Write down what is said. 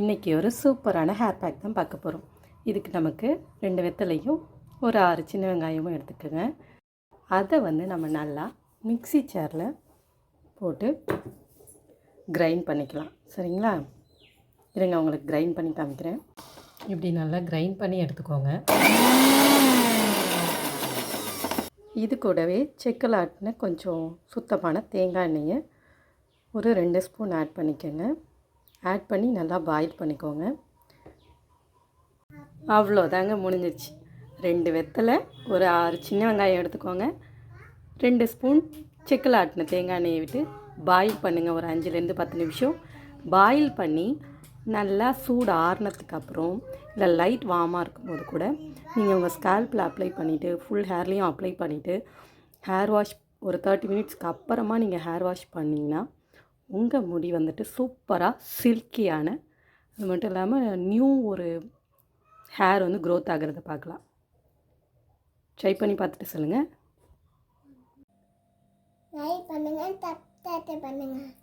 இன்றைக்கி ஒரு சூப்பரான ஹேர் பேக் தான் பார்க்க போகிறோம் இதுக்கு நமக்கு ரெண்டு வெத்தலையும் ஒரு ஆறு சின்ன வெங்காயமும் எடுத்துக்கோங்க. அதை வந்து நம்ம நல்லா மிக்ஸி சேரில் போட்டு கிரைண்ட் பண்ணிக்கலாம். சரிங்களா? இருங்க உங்களுக்கு கிரைண்ட் பண்ணி காமிக்கிறேன். இப்படி நல்லா கிரைண்ட் பண்ணி எடுத்துக்கோங்க. இது கூடவே செக்கலாட்டின கொஞ்சம் சுத்தமான தேங்காய் எண்ணெயை ஒரு ரெண்டு ஸ்பூன் ஆட் பண்ணிக்கோங்க. ஆட் பண்ணி நல்லா பாயில் பண்ணிக்கோங்க. அவ்வளோதாங்க முடிஞ்சிருச்சு. ரெண்டு வெத்தலை ஒரு ஆறு சின்ன வெங்காயம் எடுத்துக்கோங்க. ரெண்டு ஸ்பூன் செக்கல் ஆட்டின தேங்காய் எண்ணெயை விட்டு பாயில் பண்ணுங்கள் ஒரு அஞ்சுலேருந்து பத்து நிமிஷம். பாயில் பண்ணி நல்லா சூடு ஆறுனதுக்கு அப்புறம் இல்லை லைட் வார்மாக இருக்கும்போது கூட நீங்கள் உங்கள் ஸ்கேல்பில் அப்ளை பண்ணிவிட்டு ஃபுல் ஹேர்லேயும் அப்ளை பண்ணிவிட்டு ஹேர் வாஷ் ஒரு தேர்ட்டி மினிட்ஸ்க்கு அப்புறமா நீங்கள் ஹேர் வாஷ் பண்ணிங்கன்னா உங்கள் முடி வந்துட்டு சூப்பராக சில்கியான அது மட்டும் இல்லாமல் நியூ ஒரு ஹேர் வந்து க்ரோத் ஆகிறத பார்க்கலாம். ட்ரை பண்ணி பார்த்துட்டு சொல்லுங்கள் லைக் பண்ணுங்கள்